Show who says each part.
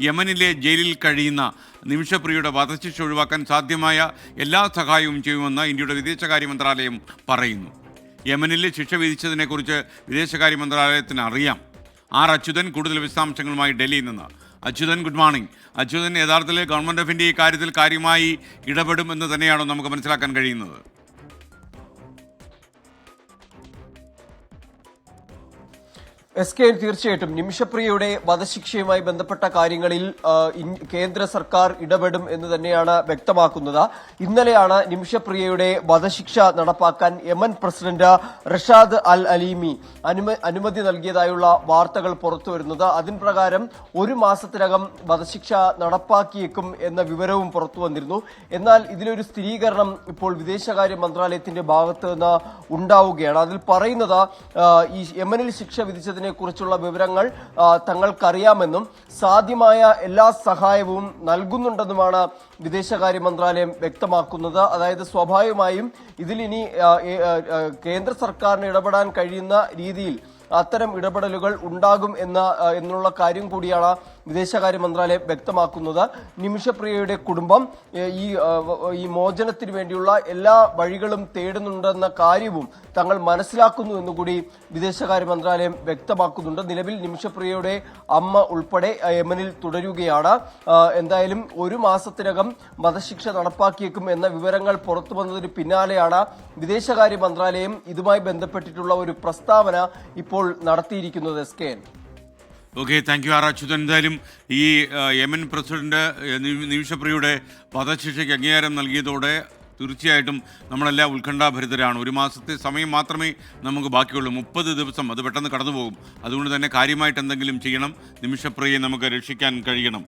Speaker 1: യമനിലെ ജയിലിൽ കഴിയുന്ന നിമിഷപ്രിയയുടെ വധശിക്ഷ ഒഴിവാക്കാൻ സാധ്യമായ എല്ലാ സഹായവും ചെയ്യുമെന്ന് ഇന്ത്യയുടെ വിദേശകാര്യ മന്ത്രാലയം പറയുന്നു. യമനിൽ ശിക്ഷ വിധിച്ചതിനെക്കുറിച്ച് വിദേശകാര്യ മന്ത്രാലയത്തിന് അറിയാം. ആർ അച്യുതൻ കൂടുതൽ വിശദാംശങ്ങളുമായി ഡൽഹിയിൽ നിന്ന്. Achuthan good morning. അച്യുതൻ യഥാർത്ഥത്തിൽ ഗവൺമെന്റ് ഓഫ് ഇന്ത്യ ഈ കാര്യത്തിൽ കാര്യമായി ഇടപെടുമെന്ന് തന്നെയാണോ നമുക്ക് മനസ്സിലാക്കാൻ കഴിയുന്നത്?
Speaker 2: എസ് കെ തീർച്ചയായിട്ടും നിമിഷപ്രിയയുടെ വധശിക്ഷയുമായി ബന്ധപ്പെട്ട കാര്യങ്ങളിൽ കേന്ദ്ര സർക്കാർ ഇടപെടും എന്ന് തന്നെയാണ് വ്യക്തമാക്കുന്നത്. ഇന്നലെയാണ് നിമിഷപ്രിയയുടെ വധശിക്ഷ നടപ്പാക്കാൻ Yemen president Rashad Al Alimi അനുമതി നൽകിയതായുള്ള വാർത്തകൾ പുറത്തുവരുന്നത് അതിൻ പ്രകാരം ഒരു മാസത്തിനകം വധശിക്ഷ നടപ്പാക്കിയേക്കും എന്ന വിവരവും പുറത്തു വന്നിരുന്നു. എന്നാൽ ഇതിലൊരു സ്ഥിരീകരണം ഇപ്പോൾ വിദേശകാര്യ മന്ത്രാലയത്തിന്റെ ഭാഗത്ത് നിന്ന് ഉണ്ടാവുകയാണ്. അതിൽ പറയുന്നത് ഈ യമനിൽ ശിക്ഷ വിധിച്ചതിനെ കുറിച്ചുള്ള വിവരങ്ങൾ തങ്ങൾക്കറിയാമെന്നും സാധ്യമായ എല്ലാ സഹായവും നൽകുന്നുണ്ടെന്നുമാണ് വിദേശകാര്യ മന്ത്രാലയം വ്യക്തമാക്കുന്നത്. അതായത് സ്വാഭാവികമായും ഇതിലിനി കേന്ദ്ര സർക്കാരിന് ഇടപെടാൻ കഴിയുന്ന രീതിയിൽ അത്തരം ഇടപെടലുകൾ ഉണ്ടാകും എന്ന എന്നുള്ള കാര്യം കൂടിയാണ് വിദേശകാര്യ മന്ത്രാലയം വ്യക്തമാക്കുന്നത്. നിമിഷപ്രിയയുടെ കുടുംബം ഈ ഈ മോചനത്തിന് വേണ്ടിയുള്ള എല്ലാ വഴികളും തേടുന്നുണ്ടെന്ന കാര്യവും തങ്ങൾ മനസ്സിലാക്കുന്നു എന്നുകൂടി വിദേശകാര്യ മന്ത്രാലയം വ്യക്തമാക്കുന്നുണ്ട്. നിലവിൽ നിമിഷപ്രിയയുടെ അമ്മ ഉൾപ്പെടെ യമനിൽ തുടരുകയാണ്. എന്തായാലും ഒരു മാസത്തിനകം വധശിക്ഷ നടപ്പാക്കിയേക്കും എന്ന വിവരങ്ങൾ പുറത്തു വന്നതിന് പിന്നാലെയാണ് വിദേശകാര്യ മന്ത്രാലയം ഇതുമായി ബന്ധപ്പെട്ടിട്ടുള്ള ഒരു പ്രസ്താവന ഇപ്പോൾ നടത്തിയിരിക്കുന്നത് S K
Speaker 1: okay thank you R Achuthan എന്തായാലും ഈ യമൻ പ്രസിഡന്റ് നിമിഷപ്രിയുടെ വധശിക്ഷയ്ക്ക് അംഗീകാരം നൽകിയതോടെ തീർച്ചയായിട്ടും നമ്മളെല്ലാം ഉത്കണ്ഠാഭരിതരാണ്. ഒരു മാസത്തെ സമയം മാത്രമേ നമുക്ക് ബാക്കിയുള്ളൂ. മുപ്പത് ദിവസം അത് പെട്ടെന്ന് കടന്നു പോകും അതുകൊണ്ട് തന്നെ കാര്യമായിട്ട് എന്തെങ്കിലും ചെയ്യണം. നിമിഷപ്രിയെ നമുക്ക് രക്ഷിക്കാൻ കഴിയണം.